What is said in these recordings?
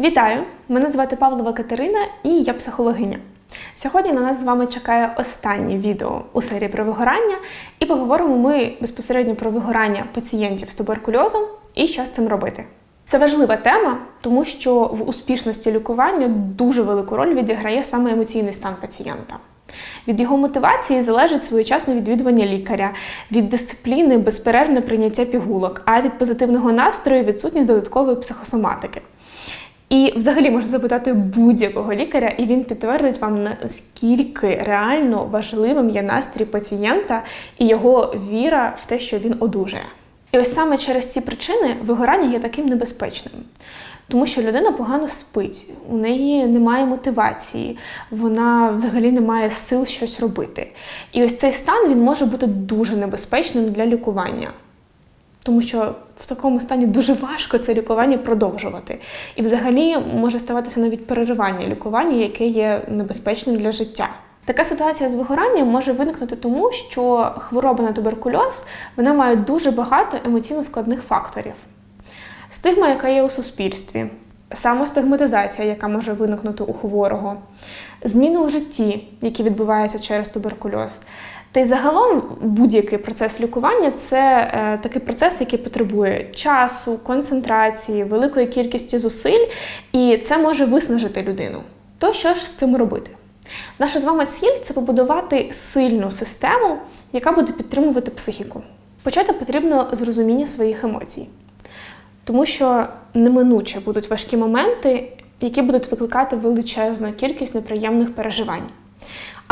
Вітаю! Мене звати Павлова Катерина і я психологиня. Сьогодні на нас з вами чекає останнє відео у серії про вигорання, і поговоримо ми безпосередньо про вигорання пацієнтів з туберкульозом і що з цим робити. Це важлива тема, тому що в успішності лікування дуже велику роль відіграє саме емоційний стан пацієнта. Від його мотивації залежить своєчасне відвідування лікаря, від дисципліни, безперервне прийняття пігулок, а від позитивного настрою відсутність додаткової психосоматики. І взагалі можна запитати будь-якого лікаря, і він підтвердить вам, наскільки реально важливим є настрій пацієнта і його віра в те, що він одужає. І ось саме через ці причини вигорання є таким небезпечним. Тому що людина погано спить, у неї немає мотивації, вона взагалі не має сил щось робити. І ось цей стан він може бути дуже небезпечним для лікування. Тому що в такому стані дуже важко це лікування продовжувати. І взагалі може ставатися навіть переривання лікування, яке є небезпечним для життя. Така ситуація з вигоранням може виникнути тому, що хвороба на туберкульоз вона має дуже багато емоційно складних факторів. Стигма, яка є у суспільстві, самостигматизація, яка може виникнути у хворого, зміни у житті, які відбуваються через туберкульоз. Та й загалом будь-який процес лікування це е, такий процес, який потребує часу, концентрації, великої кількості зусиль, і це може виснажити людину. То що ж з цим робити? Наша з вами ціль це побудувати сильну систему, яка буде підтримувати психіку. Почати потрібно з розуміння своїх емоцій, тому що неминуче будуть важкі моменти, які будуть викликати величезну кількість неприємних переживань.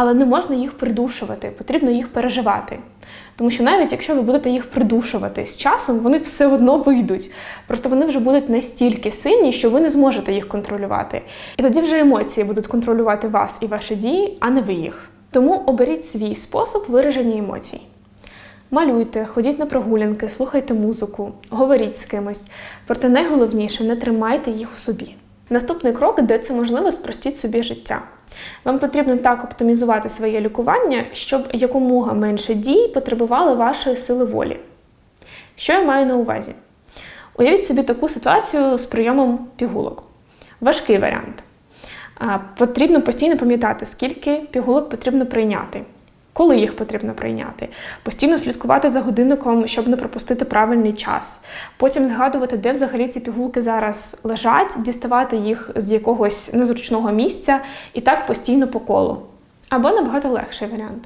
Але не можна їх придушувати, потрібно їх переживати. Тому що навіть якщо ви будете їх придушувати з часом, вони все одно вийдуть. Просто вони вже будуть настільки сильні, що ви не зможете їх контролювати. І тоді вже емоції будуть контролювати вас і ваші дії, а не ви їх. Тому оберіть свій спосіб вираження емоцій. Малюйте, ходіть на прогулянки, слухайте музику, говоріть з кимось. Проте найголовніше не тримайте їх у собі. Наступний крок, де це можливо, спростіть собі життя. Вам потрібно так оптимізувати своє лікування, щоб якомога менше дій потребували вашої сили волі. Що я маю на увазі? Уявіть собі таку ситуацію з прийомом пігулок. Важкий варіант. Потрібно постійно пам'ятати, скільки пігулок потрібно прийняти, коли їх потрібно прийняти, постійно слідкувати за годинником, щоб не пропустити правильний час. Потім згадувати, де взагалі ці пігулки зараз лежать, діставати їх з якогось незручного місця і так постійно по колу. Або набагато легший варіант.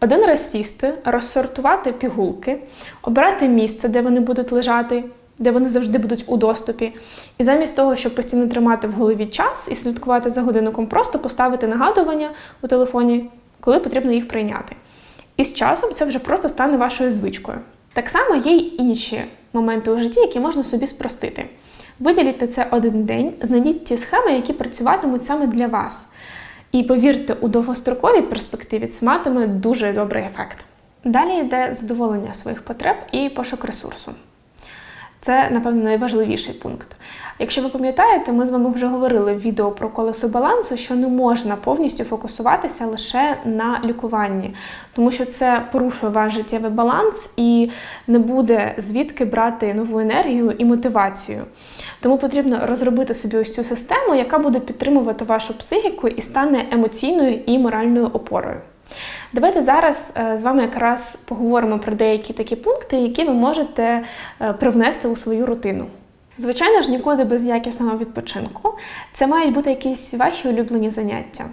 Один раз сісти, розсортувати пігулки, обрати місце, де вони будуть лежати, де вони завжди будуть у доступі. І замість того, щоб постійно тримати в голові час і слідкувати за годинником, просто поставити нагадування у телефоні коли потрібно їх прийняти. І з часом це вже просто стане вашою звичкою. Так само є й інші моменти у житті, які можна собі спростити. Виділіть це один день, знайдіть ті схеми, які працюватимуть саме для вас. І повірте, у довгостроковій перспективі це матиме дуже добрий ефект. Далі йде задоволення своїх потреб і пошук ресурсу. Це, напевно, найважливіший пункт. Якщо ви пам'ятаєте, ми з вами вже говорили в відео про колесо балансу, що не можна повністю фокусуватися лише на лікуванні, тому що це порушує ваш життєвий баланс і не буде звідки брати нову енергію і мотивацію. Тому потрібно розробити собі ось цю систему, яка буде підтримувати вашу психіку і стане емоційною і моральною опорою. Давайте зараз е, з вами якраз поговоримо про деякі такі пункти, які ви можете е, привнести у свою рутину. Звичайно ж, нікуди без якісного відпочинку. Це мають бути якісь ваші улюблені заняття.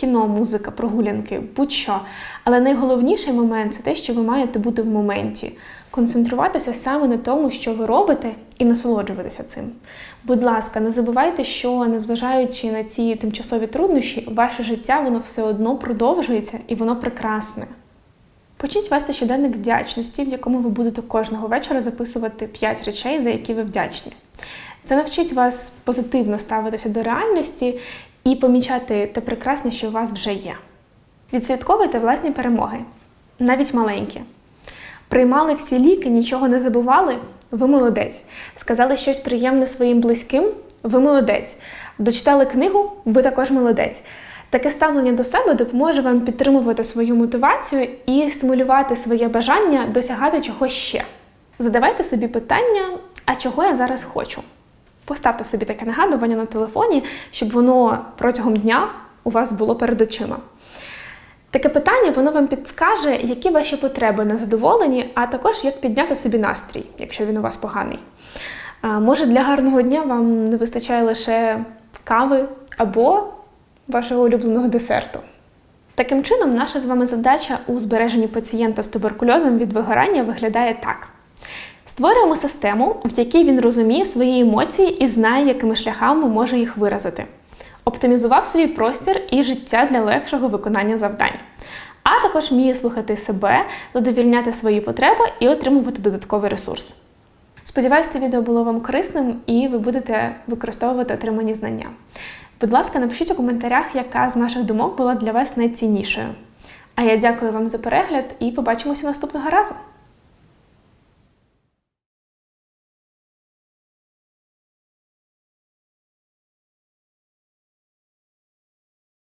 Кіно, музика, прогулянки, будь-що. Але найголовніший момент це те, що ви маєте бути в моменті, концентруватися саме на тому, що ви робите, і насолоджуватися цим. Будь ласка, не забувайте, що незважаючи на ці тимчасові труднощі, ваше життя воно все одно продовжується і воно прекрасне. Почніть вести щоденник вдячності, в якому ви будете кожного вечора записувати 5 речей, за які ви вдячні. Це навчить вас позитивно ставитися до реальності і помічати те прекрасне, що у вас вже є. Відслідковуйте власні перемоги, навіть маленькі. Приймали всі ліки, нічого не забували. Ви молодець. Сказали щось приємне своїм близьким, ви молодець. Дочитали книгу, ви також молодець. Таке ставлення до себе допоможе вам підтримувати свою мотивацію і стимулювати своє бажання досягати чогось ще. Задавайте собі питання, а чого я зараз хочу? Поставте собі таке нагадування на телефоні, щоб воно протягом дня у вас було перед очима. Таке питання воно вам підскаже, які ваші потреби не задоволені, а також як підняти собі настрій, якщо він у вас поганий. Може, для гарного дня вам не вистачає лише кави або вашого улюбленого десерту. Таким чином, наша з вами задача у збереженні пацієнта з туберкульозом від вигорання виглядає так: створюємо систему, в якій він розуміє свої емоції і знає, якими шляхами може їх виразити. Оптимізував свій простір і життя для легшого виконання завдань. А також вміє слухати себе, задовільняти свої потреби і отримувати додатковий ресурс. Сподіваюся, це відео було вам корисним і ви будете використовувати отримані знання. Будь ласка, напишіть у коментарях, яка з наших думок була для вас найціннішою. А я дякую вам за перегляд і побачимося наступного разу!